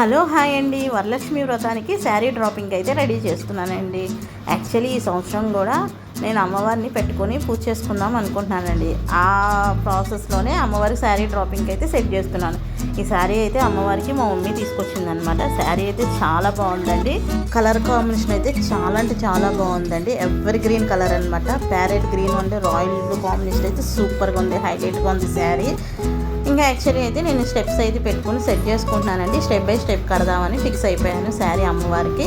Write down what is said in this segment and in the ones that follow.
Hello hi అండి వరలక్ష్మి వ్రతానికి sari draping అయితే రెడీ చేస్తున్నానండి. యాక్చువల్లీ ఈ సంవత్సరం కూడా నేను అమ్మవారిని పెట్టుకొని పూజ చేసుకుందాం అనుకుంటున్నానండి. ఆ ప్రాసెస్లోనే అమ్మవారి శారీ డ్రాపింగ్ అయితే సెట్ చేస్తున్నాను. ఈ శారీ అయితే అమ్మవారికి మా మమ్మీ తీసుకొచ్చిందనమాట శారీ అయితే చాలా బాగుందండి. కలర్ కాంబినేషన్ అయితే చాలా అంటే చాలా బాగుందండి. ఎవర్ గ్రీన్ కలర్ అనమాట ప్యారెట్ గ్రీన్ అంటే రాయల్ బ్లూ కాంబినేషన్ అయితే సూపర్గా ఉంది. హైలైట్గా ఉంది శారీ. ఇంకా యాక్చువల్లీ అయితే నేను స్టెప్స్ అయితే పెట్టుకుని సెట్ చేసుకుంటున్నానండి. స్టెప్ బై స్టెప్ కడదామని ఫిక్స్ అయిపోయాను శారీ అమ్మవారికి.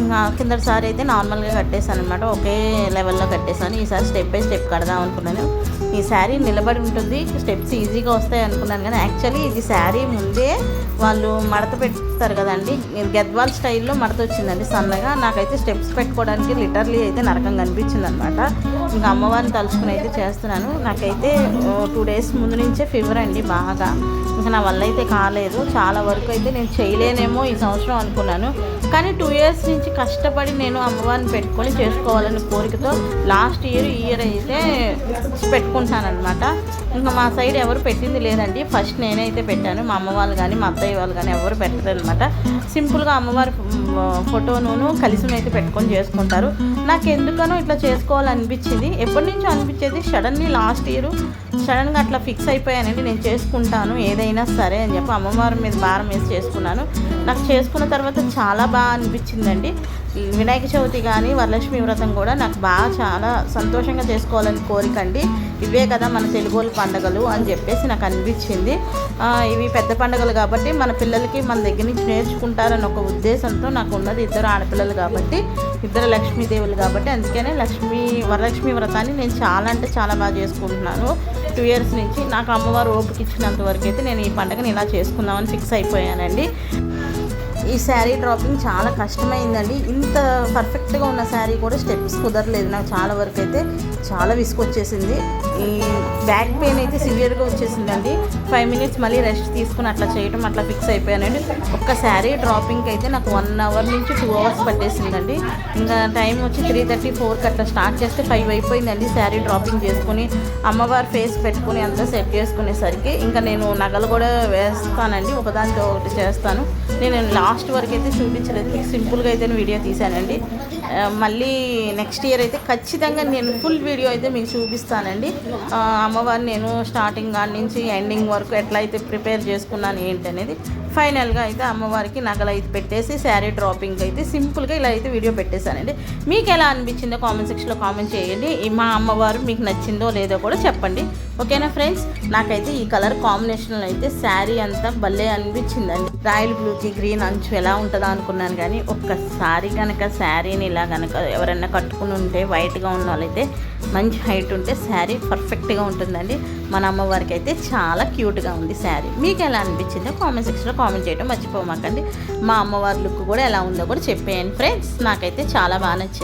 ఇంకా కిందటిసారి అయితే నార్మల్గా కట్టేశాను అనమాట ఒకే లెవెల్లో కట్టేశాను. ఈసారి స్టెప్ బై స్టెప్ కడదాం అనుకున్నాను. ఈ శారీ నిలబడి ఉంటుంది. స్టెప్స్ ఈజీగా వస్తాయి అనుకున్నాను కానీ యాక్చువల్లీ ఇది శారీ ముందే వాళ్ళు మడత పెడతారు కదండి. గద్వాల్ స్టైల్లో మడత వచ్చిందండి సన్నగా. నాకైతే స్టెప్స్ పెట్టుకోవడానికి లిటర్లీ అయితే నరకంగా అనిపించింది అనమాట ఇంకా అమ్మవారిని తలుచుకుని అయితే చేస్తున్నాను. నాకైతే టూ డేస్ ముందు నుంచే ఫీవర్ అండి బాగా. ఇంకా నా వల్ల అయితే కాలేదు. చాలా వరకు అయితే నేను చేయలేనేమో ఈ సంవత్సరం అనుకున్నాను. కానీ టూ ఇయర్స్ నుంచి కష్టపడి నేను అమ్మవారిని పెట్టుకొని చేసుకోవాలనే కోరికతో లాస్ట్ ఇయర్ ఈ ఇయర్ అయితే పెట్టుకుంటానమాట ఇంకా మా సైడ్ ఎవరు పెట్టింది లేదండి. ఫస్ట్ నేనైతే పెట్టాను. మా అమ్మ వాళ్ళు కానీ మా అత్తయ్య వాళ్ళు కానీ ఎవరు పెట్టరు అనమాట సింపుల్గా అమ్మవారి ఫోటోను కలిసి అయితే పెట్టుకొని చేసుకుంటారు. నాకు ఎందుకనో ఇట్లా చేసుకోవాలనిపించింది. ఎప్పటి నుంచో అనిపించేది సడన్లీ లాస్ట్ ఇయర్ సడన్గా అట్లా ఫిక్స్ అయిపోయానండి. నేను చేసుకుంటాను ఏదైనా సరే అని చెప్పి అమ్మవారి మీద భారం వేసి చేసుకున్నాను. నాకు చేసుకున్న తర్వాత చాలా బాగా అనిపించిందండి. వినాయక చవితి కానీ వరలక్ష్మి వ్రతం కూడా నాకు బాగా చాలా సంతోషంగా చేసుకోవాలని కోరిక అండి. ఇవే కదా మన తెలుగోళ్ళ పండుగలు అని చెప్పేసి నాకు అనిపించింది. ఇవి పెద్ద పండుగలు కాబట్టి మన పిల్లలకి మన దగ్గర నుంచి నేర్చుకుంటారని ఒక ఉద్దేశంతో నాకు ఉన్నది ఇద్దరు ఆడపిల్లలు కాబట్టి ఇద్దరు లక్ష్మీదేవులు కాబట్టి. అందుకనే లక్ష్మీ వరలక్ష్మి వ్రతాన్ని నేను చాలా అంటే చాలా బాగా చేసుకుంటున్నాను. టూ ఇయర్స్ నుంచి నాకు అమ్మవారు ఓపిక ఇచ్చినంత వరకు అయితే నేను ఈ పండుగను ఇలా చేసుకుందామని ఫిక్స్ అయిపోయానండి. ఈ శారీ డ్రాపింగ్ చాలా కష్టమైందండి. ఇంత పర్ఫెక్ట్గా ఉన్న శారీ కూడా స్టెప్స్ కుదరలేదు. నాకు చాలా వరకు అయితే చాలా విసుకొచ్చేసింది ఈ బ్యాక్ పెయిన్ అయితే సివియర్గా వచ్చేసిందండి. ఫైవ్ మినిట్స్ మళ్ళీ రెస్ట్ తీసుకుని అట్లా చేయడం అట్లా ఫిక్స్ అయిపోయానండి. ఒక్క శారీ డ్రాపింగ్కి అయితే నాకు వన్ అవర్ నుంచి టూ అవర్స్ పట్టేసిందండి. ఇంకా టైం వచ్చి త్రీ థర్టీ ఫోర్కి అట్లా స్టార్ట్ చేస్తే ఫైవ్ అయిపోయిందండి శారీ డ్రాపింగ్ చేసుకుని. అమ్మవారి ఫేస్ పెట్టుకుని అంతా సెట్ చేసుకునేసరికి ఇంకా నేను నగలు కూడా వేస్తానండి. ఒకదానితో ఒకటి చేస్తాను. నేను లాస్ట్ వరకు అయితే చూపించలేదు. మీకు సింపుల్గా అయితే వీడియో తీశానండి. మళ్ళీ నెక్స్ట్ ఇయర్ అయితే ఖచ్చితంగా నేను ఫుల్ వీడియో అయితే మీకు చూపిస్తానండి. అమ్మవారిని నేను స్టార్టింగ్ కాడి నుంచి ఎండింగ్ వరకు ఎట్లా అయితే ప్రిపేర్ చేసుకున్నాను ఏంటనేది ఫైనల్గా అయితే అమ్మవారికి నగలు అయితే పెట్టేసి శారీ డ్రాపింగ్ అయితే సింపుల్గా ఇలా అయితే వీడియో పెట్టేశానండి. మీకు ఎలా అనిపించిందో కామెంట్ సెక్షన్లో కామెంట్ చేయండి. మా అమ్మవారు మీకు నచ్చిందో లేదో కూడా చెప్పండి. ఓకేనా ఫ్రెండ్స్? నాకైతే ఈ కలర్ కాంబినేషన్లో అయితే శారీ అంతా భలే అనిపించిందండి. రాయల్ బ్లూకి గ్రీన్ అంచు ఎలా ఉంటుందో అనుకున్నాను కానీ ఒక్కసారి కనుక శారీని ఇలా కనుక ఎవరైనా కట్టుకుని ఉంటే వైట్గా ఉన్న వాళ్ళైతే మంచి హైట్ ఉంటే శారీ పర్ఫెక్ట్గా ఉంటుందండి. మన అమ్మవారికి అయితే చాలా క్యూట్గా ఉంది శారీ. మీకు ఎలా అనిపించిందో కామెంట్ సెక్షన్లో కామెంట్ చేయడం మర్చిపోమాకండి. మా అమ్మవారి లుక్ కూడా ఎలా ఉందో కూడా చెప్పేయండి ఫ్రెండ్స్. నాకైతే చాలా బాగా నచ్చింది.